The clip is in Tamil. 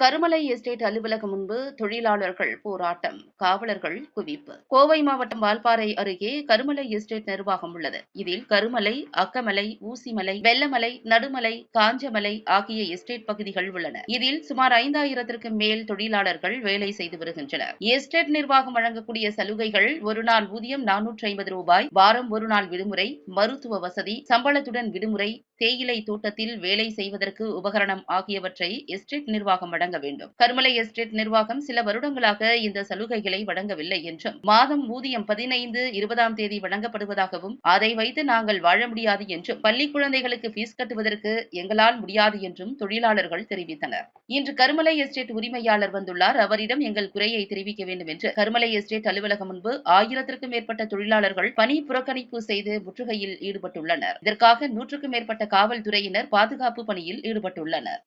கருமலை எஸ்டேட் அலுவலகம் முன்பு தொழிலாளர்கள் போராட்டம் காவலர்கள் குவிப்பு. கோவை மாவட்டம் வால்பாறை அருகே கருமலை எஸ்டேட் நிர்வாகம் உள்ளது. இதில் கருமலை அக்கமலை ஊசிமலை வெள்ளமலை நடுமலை காஞ்சமலை ஆகிய எஸ்டேட் பகுதிகள் உள்ளன. இதில் சுமார் ஐந்தாயிரத்திற்கும் மேல் தொழிலாளர்கள் வேலை செய்து வருகின்றனர். எஸ்டேட் நிர்வாகம் வழங்கக்கூடிய சலுகைகள் ஒரு நாள் ஊதியம் நானூற்றி ஐம்பது ரூபாய் வாரம் ஒரு நாள் விடுமுறை மருத்துவ வசதி சம்பளத்துடன் விடுமுறை தேயிலை தோட்டத்தில் வேலை செய்வதற்கு உபகரணம் ஆகியவற்றை எஸ்டேட் நிர்வாகம் வழங்க வேண்டும். கருமலை எஸ்டேட் நிர்வாகம் சில வருடங்களாக இந்த சலுகைகளை வழங்கவில்லை என்றும் மாதம் ஊதியம் பதினைந்து இருபதாம் தேதி வழங்கப்படுவதாகவும் அதை வைத்து நாங்கள் வாழ முடியாது என்றும் பள்ளி குழந்தைகளுக்கு பீஸ் கட்டுவதற்கு எங்களால் முடியாது என்றும் தொழிலாளர்கள் தெரிவித்தனர். இன்று கருமலை எஸ்டேட் உரிமையாளர் வந்துள்ளார். அவரிடம் எங்கள் குறையை தெரிவிக்க வேண்டும் என்று கருமலை எஸ்டேட் அலுவலகம் முன்பு ஆயிரத்திற்கும் மேற்பட்ட தொழிலாளர்கள் பணி புறக்கணிப்பு செய்து முற்றுகையில் ஈடுபட்டுள்ளனர். இதற்காக நூற்றுக்கும் மேற்பட்ட காவல்துறையினர் பாதுகாப்பு பணியில் ஈடுபட்டுள்ளனர்.